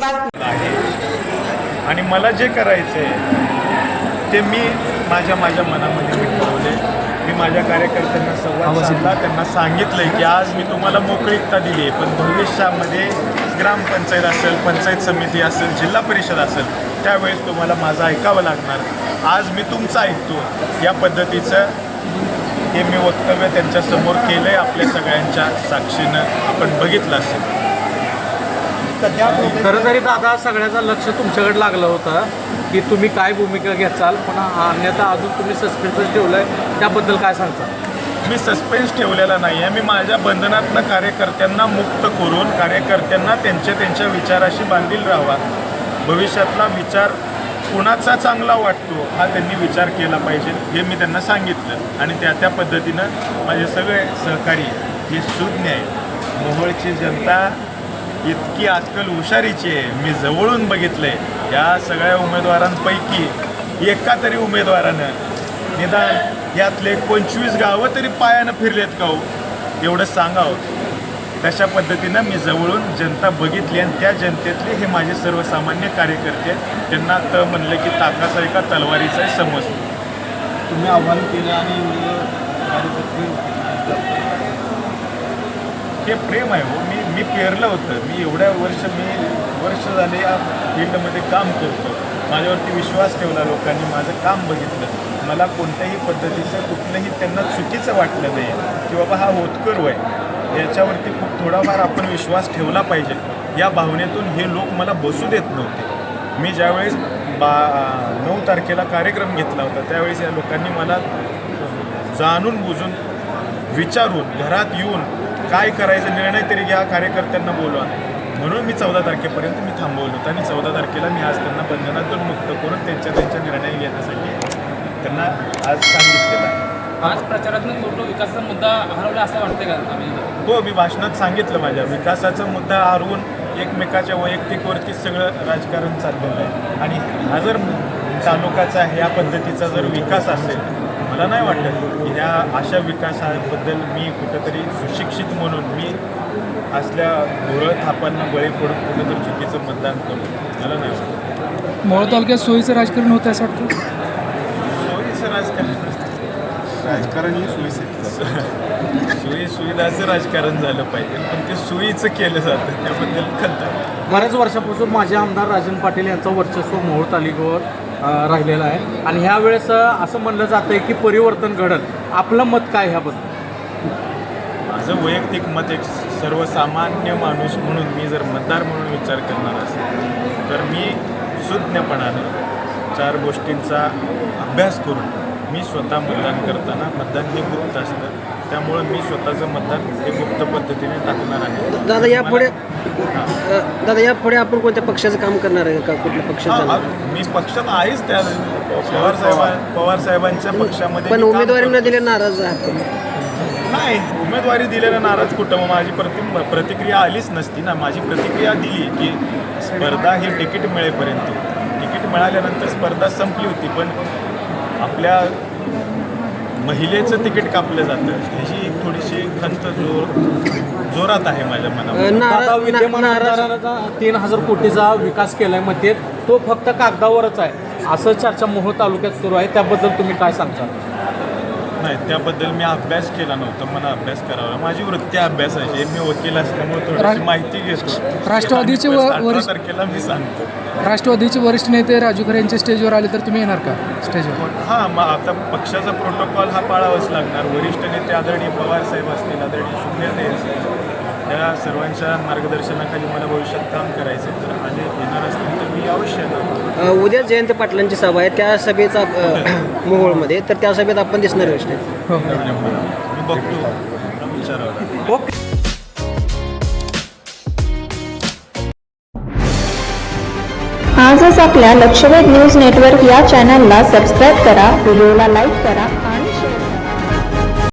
बातमी आहे आणि मला जे करायचं आहे ते मी माझ्या माझ्या मनामध्ये मी ठरवले मी माझ्या कार्यकर्त्यांना संवाद साधला त्यांना सांगितलंय की आज मी तुम्हाला मोकळीकता दिली आहे. पण भविष्यामध्ये ग्रामपंचायत असेल पंचायत समिती असेल जिल्हा परिषद असेल त्यावेळेस तुम्हाला माझं ऐकावं लागणार. आज मी तुमचं ऐकतो. या पद्धतीचं हे मी वक्तव्य त्यांच्यासमोर केलं आहे आपल्या सगळ्यांच्या साक्षीनं आपण बघितलं असेल. खरं तरी दादा सगळ्याचं लक्ष तुमच्याकडे लागलं होतं की तुम्ही काय भूमिका घ्याचाल पण अन्यथा अजून तुम्ही सस्पेन्सच ठेवलंय. त्याबद्दल काय सांगता? मी सस्पेन्स ठेवलेला नाही आहे मी माझ्या बंधनातनं कार्यकर्त्यांना मुक्त करून कार्यकर्त्यांना त्यांच्या त्यांच्या विचाराशी बांधील राहावा. भविष्यातला विचार कुणाचा चांगला वाटतो हा त्यांनी विचार केला पाहिजे हे मी त्यांना सांगितलं. आणि त्या त्या पद्धतीनं माझे सगळे सहकारी हे सुज्ञ आहे मोहोळची जनता इतकी आजकाल हुशारीची आहे. मी जवळून बघितलं आहे या सगळ्या उमेदवारांपैकी एका तरी उमेदवारानं निदान यातले पंचवीस गावं तरी पायानं फिरलेत का हो? एवढं सांगावं तशा पद्धतीनं मी जवळून जनता बघितली आणि त्या जनतेतले हे माझे सर्वसामान्य कार्यकर्ते. त्यांना तर म्हणलं की ताकाचा एका तलवारीचा आहे समज. तुम्ही आव्हान केलं आणि कार्यकर्ते हे प्रेम आहे हो. मी मी पेरलं होतं. मी एवढ्या वर्ष मी वर्ष झाले या फील्डमध्ये काम करतो माझ्यावरती विश्वास ठेवला लोकांनी माझं काम बघितलं. मला कोणत्याही पद्धतीचं कुठलंही त्यांना चुकीचं वाटलं नाही की बाबा हा होतकरू आहे याच्यावरती खूप थोडाफार आपण विश्वास ठेवला पाहिजे. या भावनेतून हे लोक मला बसू देत नव्हते. मी ज्यावेळेस बा नऊ तारखेला कार्यक्रम घेतला होता त्यावेळेस या लोकांनी मला जाणून बुजून विचारून घरात येऊन काय करायचा निर्णय तरी घ्या कार्यकर्त्यांना बोलवा. म्हणून मी चौदा तारखेपर्यंत मी थांबवलं होतं आणि चौदा तारखेला मी आज त्यांना बंधनातून मुक्त करून त्यांच्या त्यांच्या निर्णय घेण्यासाठी त्यांना आज सांगितलेलं आहे. आज प्रचारातून फोटो विकासाचा मुद्दा हरवला असं वाटतंय का हो मी भाषणात सांगितलं माझ्या. विकासाचा मुद्दा हरवून एकमेकाच्या वैयक्तिकवरती सगळं राजकारण चाललेलं आहे. आणि हा जर तालुक्याचा ह्या पद्धतीचा जर विकास असेल मला नाही वाटत की ह्या अशा विकासाबद्दल मी कुठंतरी सुशिक्षित म्हणून मी असल्या घोरळ थापांना बळी पडून कुठंतरी चुकीचं मतदान करू. मला नाही वाटत. मोहोळ तालुक्यात सोयीचं राजकारण होतं असं वाटतं? सोयीचं राजकारण. राजकारण ही सोयीचे सोयी सुविधाचं राजकारण झालं पाहिजे पण ते सोयीचं केलं जातं त्याबद्दल खंत. बऱ्याच वर्षापासून माझे आमदार राजन पाटील यांचं वर्चस्व मोहोळ तालुक्यावर राहिलेलं आहे. आणि ह्या वेळेस असं म्हणलं जातं आहे की परिवर्तन घडल. आपलं मत काय ह्याबद्दल? माझं वैयक्तिक मत एक सर्वसामान्य माणूस म्हणून मी जर मतदार म्हणून विचार करणार असेल तर मी सुज्ञपणानं चार गोष्टींचा अभ्यास करून मी स्वतः मतदान करताना मतदान हे गुप्त असतं. त्यामुळं मी स्वतःचं मतदान हे गुप्त पद्धतीने टाकणार आहे. दादा यापुढे दादा यापुढे आपण कोणत्या पक्षाचं काम करणार आहे का? कुठल्या पक्षाचं? मी पक्षात आहेच त्या पवार साहेबां पवार साहेबांच्या पक्षामध्ये पण मी काम उमेदवारी करतो. न दिले नाराज आहात? नाही उमेदवारी दिलेलं नाराज कुठं? मग माझी प्रति प्रतिक्रिया आलीच नसती ना. माझी प्रतिक्रिया दिली की स्पर्धा ही तिकीट मिळेपर्यंत. तिकीट मिळाल्यानंतर स्पर्धा संपली होती पण आपल्या महिलेचं तिकीट कापलं जातं. ह्याची एक थोडीशी खंत जोर जोरात आहे माझ्या मनावर आता विद्यमान आमदाराचा तीन हजार कोटीचा विकास केलाय मग ते तो फक्त कागदावरच आहे. असं चर्चा मोहोळ तालुक्यात सुरू आहे. त्याबद्दल तुम्ही काय सांगता? नाही त्याबद्दल मी अभ्यास केला नव्हता मला अभ्यास करावा. माझी वृत्ती अभ्यासाची आहे. मी वकील असल्यामुळे थोडीशी माहिती घेतो. राष्ट्रवादीचे वरिष्ठ- तारखेला मी सांगतो. राष्ट्रवादीचे वरिष्ठ नेते राजू खरे यांचे स्टेजवर आले तर तुम्ही येणार का? स्टेजवर. हां मग आता पक्षाचा प्रोटोकॉल हा पाळावाच लागणार. वरिष्ठ नेते आदरणीय पवार साहेब असतील आदरणीय सुप्रियाताई असतील त्या सर्वांच्या मार्गदर्शनाखाली मला भविष्यात काम करायचं. तर आले येणार असतील तर मी अवश्य येणार. अ, उद्या जयंत पाटलांची सभा आहे. त्या सभेचा अ, मोहोळमध्ये. तर त्या सभेत आपण दिसणार आहे हो मी बघतो. विचारावं. ओके. आजच आपल्या लक्षवेध न्यूज नेटवर्क या चॅनलला सबस्क्राईब करा व्हिडिओला लाईक करा